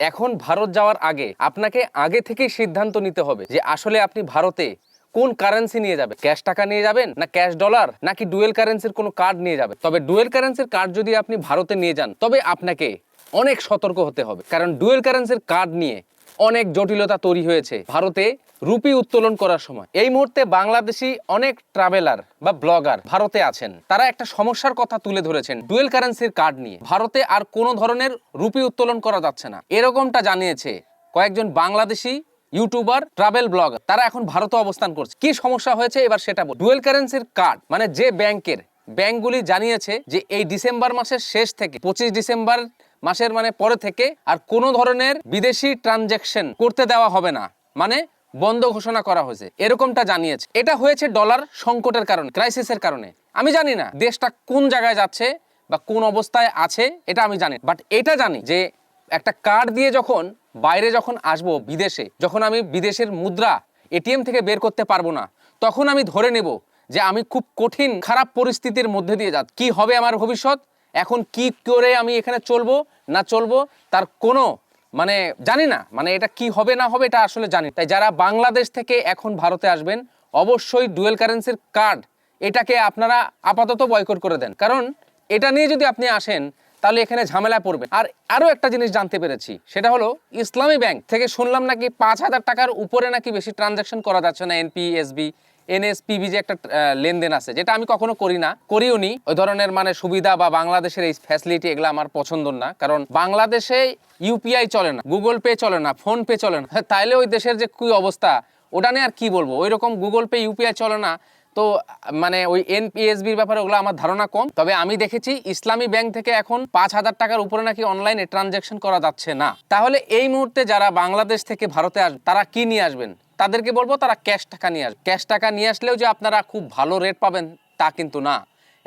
এখন ভারত যাওয়ার আগে আপনাকে আগে থেকেই সিদ্ধান্ত নিতে হবে যে আসলে আপনি ভারতে কোন কারেন্সি নিয়ে যাবে ক্যাশ টাকা নিয়ে যাবেন না ক্যাশ ডলার নাকি ডুয়েল কারেন্সির কোনো কার্ড নিয়ে যাবে তবে ডুয়েল কারেন্সির কার্ড যদি আপনি ভারতে নিয়ে যান, তবে আপনাকে অনেক সতর্ক হতে হবে। কারণ ডুয়েল কারেন্সির কার্ড নিয়ে অনেক জটিলতা তৈরি হয়েছে ভারতে রুপি উত্তোলন করার সময়। এই মুহূর্তে বাংলাদেশি অনেক ট্রাভেলার বা ব্লগার ভারতে আছেন। তারা একটা সমস্যার কথা তুলে ধরেছেন ডুয়েল কারেন্সির কার্ড নিয়ে। ভারতে আর কোনো ধরনের রুপি উত্তোলন করা যাচ্ছে না। এরকমটা জানিয়েছে কয়েকজন বাংলাদেশি ইউটিউবার ট্রাভেল ব্লগার তারা এখন ভারতে অবস্থান করছে। কি সমস্যা হয়েছে? এবার সেটা বল ডুয়েল কারেন্সির কার্ড মানে যে ব্যাংকের, ব্যাংকগুলি জানিয়েছে যে এই ডিসেম্বর মাসের শেষ থেকে পঁচিশ ডিসেম্বর মাসের মানে পরে থেকে আর কোনো ধরনের বিদেশি ট্রানজ্যাকশন করতে দেওয়া হবে না। মানে বন্ধ ঘোষণা করা হয়েছে। এরকমটা জানিয়েছে। এটা হয়েছে ডলার সংকটের কারণে ক্রাইসিসের কারণে। আমি জানি না দেশটা কোন জায়গায় যাচ্ছে বা কোন অবস্থায় আছে, এটা আমি জানি বাট এটা জানি যে একটা কার্ড দিয়ে যখন বাইরে যখন আসব বিদেশে, যখন আমি বিদেশের মুদ্রা এটিএম থেকে বের করতে পারব না, তখন আমি ধরে নেব যে আমি খুব কঠিন, খারাপ পরিস্থিতির মধ্যে দিয়ে যাচ্ছি। কি হবে আমার ভবিষ্যৎ? এখন কি করে আমি এখানে চলবো, না চলবো, তার কোনো মানে জানি না মানে এটা কি হবে, না হবে, এটা আসলে জানি তাই যারা বাংলাদেশ থেকে এখন ভারতে আসবেন, অবশ্যই ডুয়েল কারেন্সির কার্ড, এটাকে আপনারা আপাতত বয়কট করে দেন। কারণ এটা নিয়ে যদি আপনি আসেন তাহলে এখানে ঝামেলায় পড়বে। আর আরও একটা জিনিস জানতে পেরেছি, সেটা হলো ইসলামী ব্যাংক থেকে শুনলাম নাকি পাঁচ হাজার টাকার উপরে নাকি বেশি ট্রানজাকশন করা যাচ্ছে না এনপি এসবি এনএসপিবি যে একটা লেনদেন আছে, যেটা আমি কখনো করি না, করিও নি। ওই ধরনের মানে সুবিধা বা বাংলাদেশের এই ফ্যাসিলিটি এগুলো আমার পছন্দ না, কারণ বাংলাদেশে ইউপিআই চলে না, গুগল পে চলে না, ফোন পে চলে না। তাইলে ওই দেশের যে কি অবস্থা, ওটা নিয়ে আর কি বলব? ওই রকম গুগল পে ইউপিআই চলে না তো মানে ওই এনপিএসবির ব্যাপারে ওগুলো আমার ধারণা কম। তবে আমি দেখেছি ইসলামী ব্যাংক থেকে এখন পাঁচ হাজার টাকার উপরে নাকি অনলাইনে ট্রানজ্যাকশন করা যাচ্ছে না। তাহলে এই মুহূর্তে যারা বাংলাদেশ থেকে ভারতে আসবে তারা কি নিয়ে আসবেন? তাদেরকে বলব তারা ক্যাশ টাকা নিয়ে আসবে। ক্যাশ টাকা নিয়ে আসলেও যে আপনারা খুব ভালো রেট পাবেন তা কিন্তু না।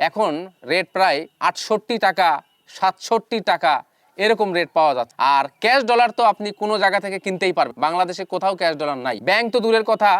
এখন রেট প্রায় আটষট্টি টাকা, সাতষট্টি টাকা এরকম রেট পাওয়া যাচ্ছে। আর ক্যাশ ডলার তো আপনি কোনো জায়গা থেকে কিনতেই পারবেন। বাংলাদেশে কোথাও ক্যাশ ডলার নাই। ব্যাংক তো দূরের কথা।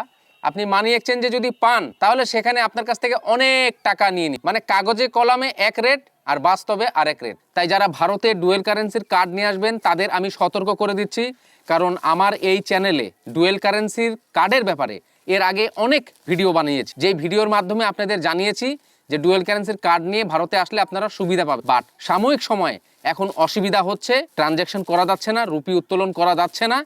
আপনি মানি এক্সচেঞ্জে যদি পান, তাহলে সেখানে আপনার কাছ থেকে অনেক টাকা নিয়ে নি মানে কাগজে কলমে এক রেট আর বাস্তবে আরেক রেট তাই যারা ভারতে ডুয়েল কারেন্সির কার্ড নিয়ে আসবেন, তাদের আমি সতর্ক করে দিচ্ছি। কারণ আমার এই চ্যানেলে ডুয়েল কারেন্সির কার্ডের ব্যাপারে এর আগে অনেক ভিডিও বানিয়েছি। যেই ভিডিওর মাধ্যমে আপনাদের জানিয়েছি যে ডুয়েল কারেন্সির কার্ড নিয়ে ভারতে আসলে আপনারা সুবিধা পাবেন। বাট সাময়িক সময়ে এখন অসুবিধা হচ্ছে ট্রানজ্যাকশন করা যাচ্ছে না, রুপি উত্তোলন করা যাচ্ছে না।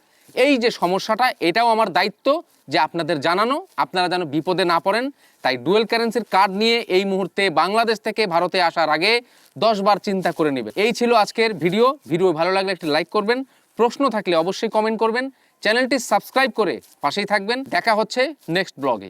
এই যে সমস্যাটা, এটাও আমার দায়িত্ব যে আপনাদের জানানো, আপনারা যেন বিপদে না পড়েন। তাই ডুয়েল কারেন্সির কার্ড নিয়ে এই মুহূর্তে বাংলাদেশ থেকে ভারতে আসার আগে দশ বার চিন্তা করে নেবেন। এই ছিল আজকের ভিডিও। ভিডিও ভালো লাগলে একটি লাইক করবেন। প্রশ্ন থাকলে অবশ্যই কমেন্ট করবেন। চ্যানেলটি সাবস্ক্রাইব করে পাশেই থাকবেন। দেখা হচ্ছে নেক্সট ব্লগে